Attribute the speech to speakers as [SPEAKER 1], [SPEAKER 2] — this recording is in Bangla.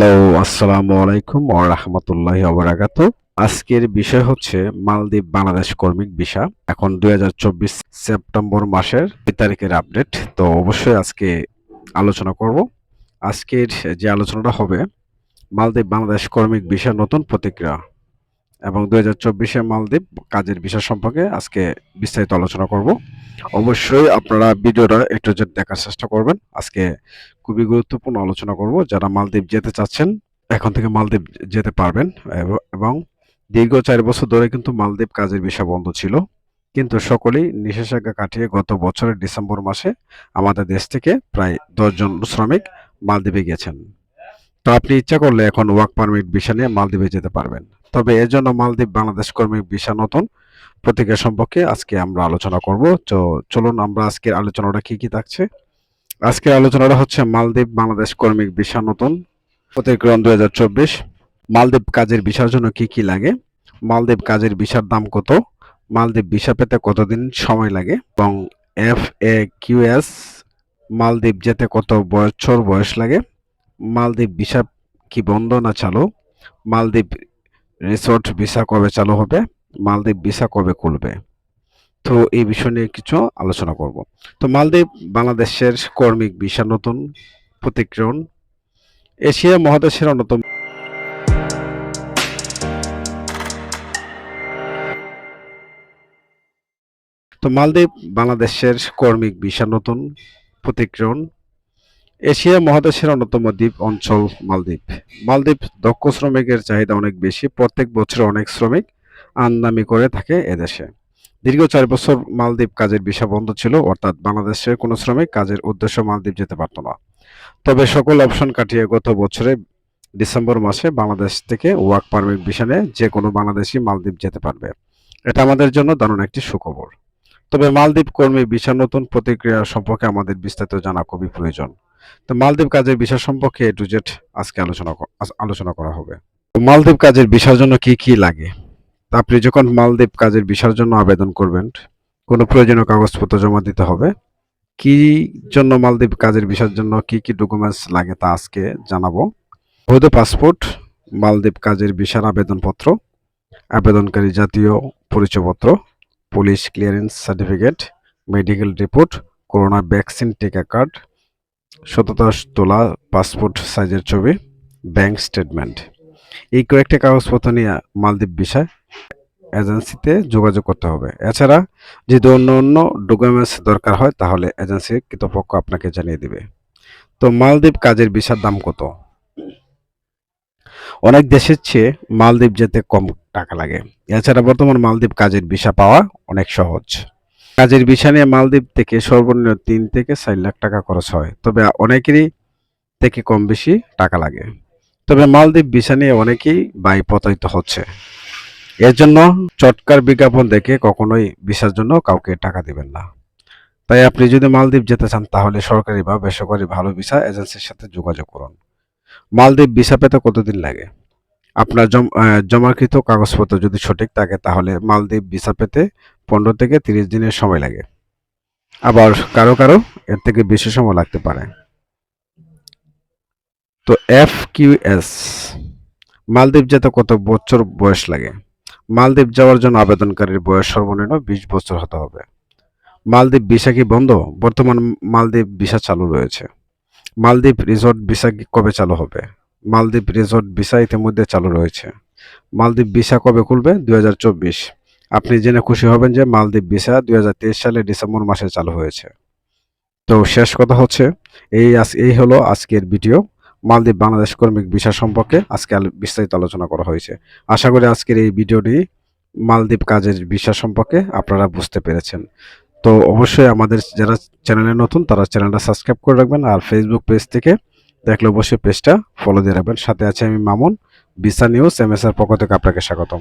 [SPEAKER 1] হ্যালো, আসসালামু আলাইকুম ও রহমতুল্লাহ ওবারাকাত আজকের বিষয় হচ্ছে মালদ্বীপ বাংলাদেশ কর্মিক ভিসা। এখন দুই হাজার চব্বিশ সেপ্টেম্বর মাসের দুই তারিখের আপডেট। তো অবশ্যই আজকে আলোচনা করব। আজকের যে আলোচনাটা হবে, মালদ্বীপ বাংলাদেশ কর্মিক ভিসা নতুন প্রতিক্রিয়া। এবং দুই হাজার চব্বিশে মালদ্বীপ কাজের বিষয় সম্পর্কে আজকে বিস্তারিত আলোচনা করব। অবশ্যই আপনারা ভিডিওটা একটু দেখার চেষ্টা করবেন, আজকে খুবই গুরুত্বপূর্ণ আলোচনা করব। যারা মালদ্বীপ যেতে চাচ্ছেন, এখন থেকে মালদ্বীপ যেতে পারবেন এবং দীর্ঘ চার বছর ধরে কিন্তু মালদ্বীপ কাজের বিষয় বন্ধ ছিল। কিন্তু সকলেই নিষেধাজ্ঞা কাটিয়ে গত বছরের ডিসেম্বর মাসে আমাদের দেশ থেকে প্রায় দশজন শ্রমিক মালদ্বীপে গেছেন। তো আপনি ইচ্ছা করলে এখন ওয়ার্ক পারমিট ভিসা নিয়ে মালদ্বীপে যেতে পারবেন। তবে এর জন্য মালদ্বীপ বাংলাদেশ কর্মী ভিসা নতুন প্রতিক্রিয়া সম্পর্কে আজকে আমরা আলোচনা করব। তো চলুন আমরা আজকের আলোচনাটা কি কি থাকছে? আজকের আলোচনাটা হচ্ছে মালদ্বীপ বাংলাদেশ কর্মিক ভিসা নতুন প্রতিক্রমণ দুই হাজার চব্বিশ। মালদ্বীপ কাজের ভিসার জন্য কি কি লাগে? মালদ্বীপ কাজের ভিসার দাম কত? মালদ্বীপ ভিসা পেতে কতদিন সময় লাগে? এবং এফ এ কিউএস মালদ্বীপ যেতে কত বছর বয়স লাগে? মালদ্বীপ ভিসা কি বন্ধ না চালু? মালদ্বীপ রিসোর্ট ভিসা কবে চালু হবে? মালদ্বীপ ভিসা কবে খুলবে? তো এই বিষয় নিয়ে কিছু আলোচনা করব। তো মালদ্বীপ বাংলাদেশের কর্মিক ভিসা নতুন প্রতিক্রমণ এশিয়া মহাদেশের অন্যতম তো মালদ্বীপ বাংলাদেশের কর্মিক ভিসা নতুন প্রতিক্রমণ এশিয়া মহাদেশের অন্যতম দ্বীপ অঞ্চল মালদ্বীপ। মালদ্বীপ দক্ষ শ্রমিকের চাহিদা অনেক বেশি, প্রত্যেক বছর অনেক শ্রমিক আন্দামি করে থাকে এদেশে। দীর্ঘ চার বছর মালদ্বীপ কাজের ভিসা বন্ধ ছিল, অর্থাৎ বাংলাদেশের কোনো শ্রমিক কাজের উদ্দেশ্য মালদ্বীপ যেতে পারত না। তবে সকল অপশন কাটিয়ে গত বছরে ডিসেম্বর মাসে বাংলাদেশ থেকে ওয়ার্ক পারমিট ভিসা যে কোনো বাংলাদেশি মালদ্বীপ যেতে পারবে। এটা আমাদের জন্য দারুণ একটি সুখবর। তবে মালদ্বীপ কর্মী ভিসা নতুন প্রতিক্রিয়া সম্পর্কে আমাদের বিস্তারিত জানা খুবই প্রয়োজন। তো মালদ্বীপ কাজের বিষয় সম্পর্কে এ টু জেড আজকে আলোচনা আলোচনা করা হবে। তো মালদ্বীপ কাজের ভিসার জন্য কি কি লাগে? তা আপনি যখন মালদ্বীপ কাজের ভিসার জন্য আবেদন করবেন, কোনো প্রয়োজনীয় কাগজপত্র জমা দিতে হবে। কি জন্য মালদ্বীপ কাজের ভিসার জন্য কি কি ডকুমেন্টস লাগে তা আজকে জানাব। বৈধ পাসপোর্ট, মালদ্বীপ কাজের ভিসার আবেদনপত্র, আবেদনকারী জাতীয় পরিচয়পত্র, police clearance certificate, medical report, corona vaccine টিকা কার্ড সততা তোলা, পাসপোর্ট সাইজের ছবি, ব্যাংক স্টেটমেন্ট। এই কয়েকটি কাগজপত্র নিয়ে মালদ্বীপ ভিসায় এজেন্সিতে যোগাযোগ করতে হবে। এছাড়া যদি অন্য অন্য ডকুমেন্টস দরকার হয়, তাহলে এজেন্সি কৃতপক্ষ আপনাকে জানিয়ে দিবে। তো মালদ্বীপ কাজের ভিসার দাম কত? অনেক দেশের চেয়ে মালদ্বীপ যেতে কম টাকা লাগে। এছাড়া বর্তমান মালদ্বীপ কাজের ভিসা পাওয়া অনেক সহজ। কাজের ভিসা নিয়ে মালদ্বীপ থেকে সর্বনিম্ন তিন থেকে চার লাখ টাকা খরচ হয়। তবে অনেকেরই থেকে কম বেশি টাকা লাগে। তবে মালদ্বীপ ভিসা নিয়ে অনেকেই বাই প্রতারিত হচ্ছে। এর জন্য চটকার বিজ্ঞাপন দেখে কখনোই ভিসার জন্য কাউকে টাকা দিবেন না। তাই আপনি যদি মালদ্বীপ যেতে চান, তাহলে সরকারি বা বেসরকারি ভালো ভিসা এজেন্সির সাথে যোগাযোগ করুন। মালদ্বীপ ভিসা পেতে কতদিন লাগে? আপনার জম- জমাকৃত কাগজপত্র যদি সঠিক থাকে, তাহলে মালদ্বীপ ভিসা পেতে পনেরো থেকে তিরিশ দিনের সময় লাগে। আবার কারও কারও এর থেকে বেশি সময় লাগতে পারে। তো এফ কিউ এস মালদ্বীপ যেতে কত বছর বয়স লাগে? মালদ্বীপ যাওয়ার জন্য আবেদনকারীর বয়স সর্বনিম্ন বিশ বছর হতে হবে। মালদ্বীপ ভিসা কি বন্ধ? বর্তমান মালদ্বীপ ভিসা চালু রয়েছে। মালদ্বীপ রিসোর্ট ভিসা কবে চালু হবে? মালদ্বীপ রিসোর্ট ভিসা ইতিমধ্যে চালু রয়েছে। মালদ্বীপ ভিসা কবে খুলবে? দুই হাজার চব্বিশ। আপনি জেনে খুশি হবেন যে মালদ্বীপ ভিসা দু হাজার তেইশ সালে ডিসেম্বর মাসে চালু হয়েছে। তো শেষ কথা হচ্ছে, এই এই হলো আজকের ভিডিও। মালদ্বীপ বাংলাদেশ কর্মিক ভিসা সম্পর্কে আজকে বিস্তারিত আলোচনা করা হয়েছে। আশা করি আজকের এই ভিডিওটি মালদ্বীপ কাজের ভিসা সম্পর্কে আপনারা বুঝতে পেরেছেন। তো অবশ্যই আমাদের যারা চ্যানেলে নতুন, তারা চ্যানেলটা সাবস্ক্রাইব করে রাখবেন আর ফেসবুক পেজ থেকে দেখলে অবশ্যই পেজটা ফলো দিয়ে রাখবেন। সাথে আছে আমি Mamun, visa news M S এর পক্ষ থেকে আপনাকে স্বাগতম।